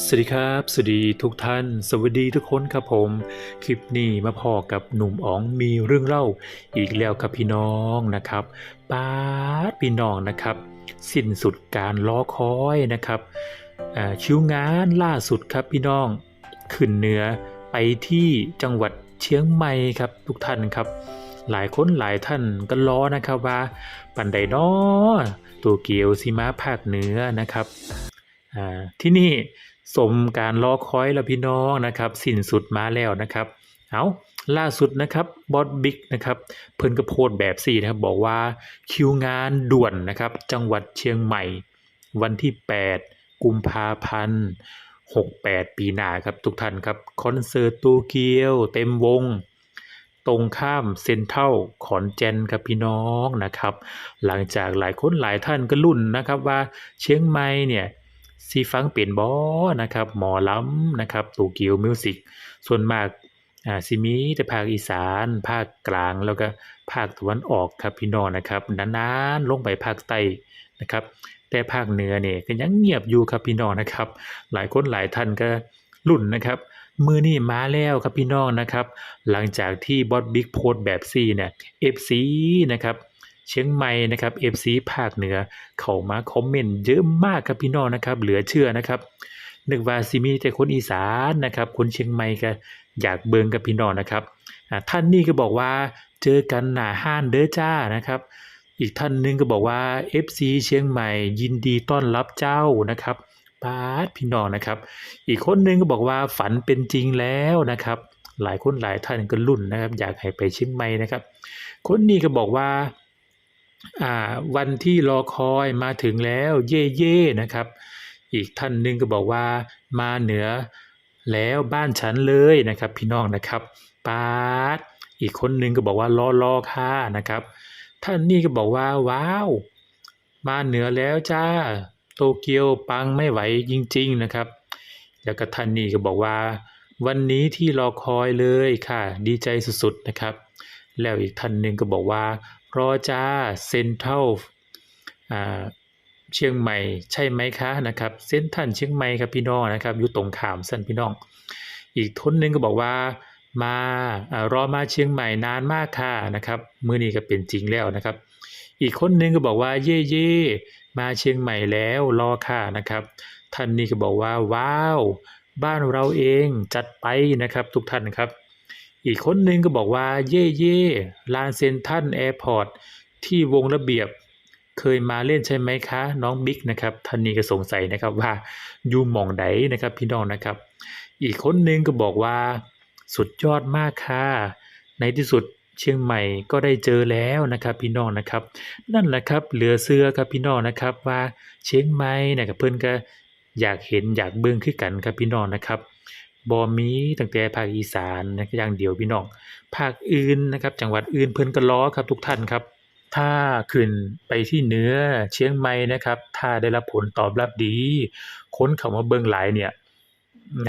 สวัสดีครับ สวัสดีทุกท่าน สวัสดีทุกคนครับผม คลิปนี้มาพอกับหนุ่มอ๋องมีเรื่องเล่าอีกแล้วครับพี่น้องนะครับป้าพี่น้องนะครับ สิ้นสุดการรอคอยนะครับอ่าคิวงานล่าสุดครับพี่น้องขึ้นเหนือไปที่จังหวัดเชียงใหม่ครับทุกท่านครับ หลายคนหลายท่านก็ล้อนะครับว่าปันใดน้อตัวเกียวสีมาภาคเหนือนะครับที่นี่ สมการรอคอยแล้วพี่น้องนะครับ สิ้นสุดมาแล้วนะครับ เอาล่าสุดนะครับบอสบิ๊กนะครับเพิ่นก็โพสต์แบบสี่นะครับบอกว่าคิวงานด่วนนะครับ จังหวัดเชียงใหม่ วันที่ 8 กุมภาพันธ์68 ปีหน้าครับทุกท่านครับคอนเสิร์ตโตูเกียวเต็มวง ตรงข้ามเซ็นทรัลขอนแก่นครับพี่น้องนะครับ หลังจากหลายคนหลายท่านก็ลุ่นนะครับว่าเชียงใหม่เนี่ย ซีฟังเปลี่ยนบอนะครับ หมอล้ำนะครับตูเกียวมิวสิกส่วนมากอ่าซิมีแต่ภาคอีสานภาคกลางแล้วก็ภาคตะวันออกครับพี่น้องนะครับนานๆลงไปภาคใต้นะครับแต่ภาคเหนือเนี่ยก็ยังเงียบอยู่ครับพี่น้องนะครับ หลายคนหลายท่านก็ลุ่นนะครับ มือนี่มาแล้วครับพี่น้องนะครับ หลังจากที่บอสบิ๊กโพสแบบซีเนี่ย FC นะครับ เชียงใหม่นะครับ FC ภาคเหนือ เข้ามาคอมเมนต์เยอะมากครับพี่น้องนะครับ เหลือเชื่อนะครับนึกว่าสิมีแต่คนอีสานนะครับ คนเชียงใหม่ก็อยากเบิงกับพี่น้องนะครับท่านนี่ก็บอกว่าเจอกันหน้าห้านเด้อจ้านะครับ อีกท่านหนึงก็บอกว่า FC เชียงใหม่ ยินดีต้อนรับเจ้านะครับปาดพี่น้องนะครับ อีกคนหนึงก็บอกว่าฝันเป็นจริงแล้วนะครับ หลายคนหลายท่านก็รุ่นนะครับ อยากให้ไปเชียงใหม่นะครับ คนนี้ก็บอกว่า วันที่รอคอยมาถึงแล้วเย่เย่นะครับ อีกท่านหนึ่งก็บอกว่ามาเหนือแล้วบ้านฉันเลยนะครับ พี่น้องนะครับปาดอีกคนหนึ่งก็บอกว่ารอรอค่ะนะครับ ท่านนี้ก็บอกว่าว้าว มาเหนือแล้วจ้าโตเกียวปังไม่ไหวจริง ๆนะครับ แล้วก็ท่านนี้ก็บอกว่า วันนี้ที่รอคอยเลยค่ะ ดีใจสุดๆนะครับ แล้วอีกท่านหนึ่งก็บอกว่า รอจ้าเซ็นทรัลอ่าเชียงใหม่ใช่ไหมคะนะครับเส้นทันเชียงใหม่ครับพี่น้องนะครับอยู่ตรงขามสั้นพี่น้อง อีกทนนึงก็บอกว่ามาอรอมาเชียงใหม่นานมากค่ะนะครับมื้อนี้ก็เป็นจริงแล้วนะครับ อีกคนนึงก็บอกว่าเย่เย่มาเชียงใหม่แล้วรอค่ะนะครับท่านนี้ก็บอกว่าว้าว บ้านเราเองจัดไปนะครับทุกท่านครับ อีกคนหนึ่งก็บอกว่าเย่เย่ลานเซนทรัลแอร์พอร์ตที่วงระเบียบเคยมาเล่นใช่ไหมคะ น้องบิ๊กนะครับท่านนี้ก็สงสัยนะครับว่าอยู่หม่องใดนะครับพี่น้องนะครับ อีกคนหนึ่งก็บอกว่า สุดยอดมากค่ะในที่สุดเชียงใหม่ก็ได้เจอแล้วนะครับพี่น้องนะครับ นั่นแหละครับเหลือเสื้อครับพี่น้องนะครับว่าเชียงใหม่นะครับเพิ่อนก็อยากเห็นอยากเบิ่งคือกันครับพี่น้องนะครับ บอมีตั้งแต่ภาคอีสานนะอย่างเดียวพี่น้องภาคอื่นนะครับจังหวัดอื่นเพิ่นก็ล้อครับทุกท่านครับ ถ้าขึ้นไปที่เหนือเชียงใหม่นะครับ ถ้าได้รับผลตอบรับดีค้นเข้ามาเบิ่งหลายเนี่ย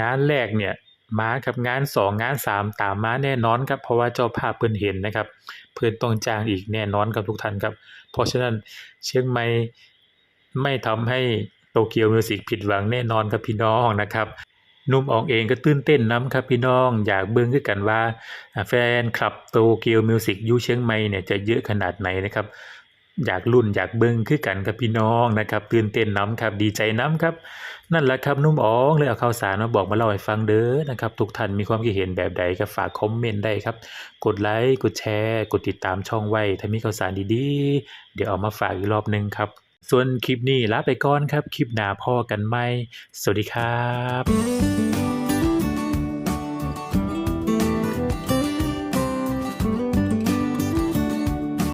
งานแรกเนี่ยมาครับงานสองงานสามตามมาแน่นอนครับเพราะว่าเจ้าภาพเพิ่นเห็นนะครับ เพิ่นต้องจ้างอีกแน่นอนครับทุกท่านครับ เพราะฉะนั้นเชียงใหม่ไม่ทำให้โตเกียวมิวสิกผิดหวังแน่นอนครับพี่น้องนะครับ นุ่มอองเองก็ตื่นเต้นน้ำครับพี่น้อง อยากเบิ่งคือกันว่า แฟนคลับโตเกียวมิวสิกยูเชียงใหม่เนี่ยจะเยอะขนาดไหนนะครับอยากลุ้นอยากเบิ่งคือกันครับพี่น้องนะครับตื่นเต้นน้ำครับดีใจน้ำครับ นั่นแหละครับนุ่มอ๋องเลยเอาข่าวสารมาบอกมาเล่าให้ฟังเด้อนะครับทุกท่านมีความคิดเห็นแบบใดก็ฝากคอมเมนต์ได้ครับ กดไลค์กดแชร์ กดติดตามช่องไว้ถ้ามีข่าวสารดีๆ เดี๋ยวเอามาฝากอีกรอบหนึงครับ ส่วนคลิปนี้ลาไปก่อนครับ คลิปหน้าพ่อกันไหม สวัสดีครับ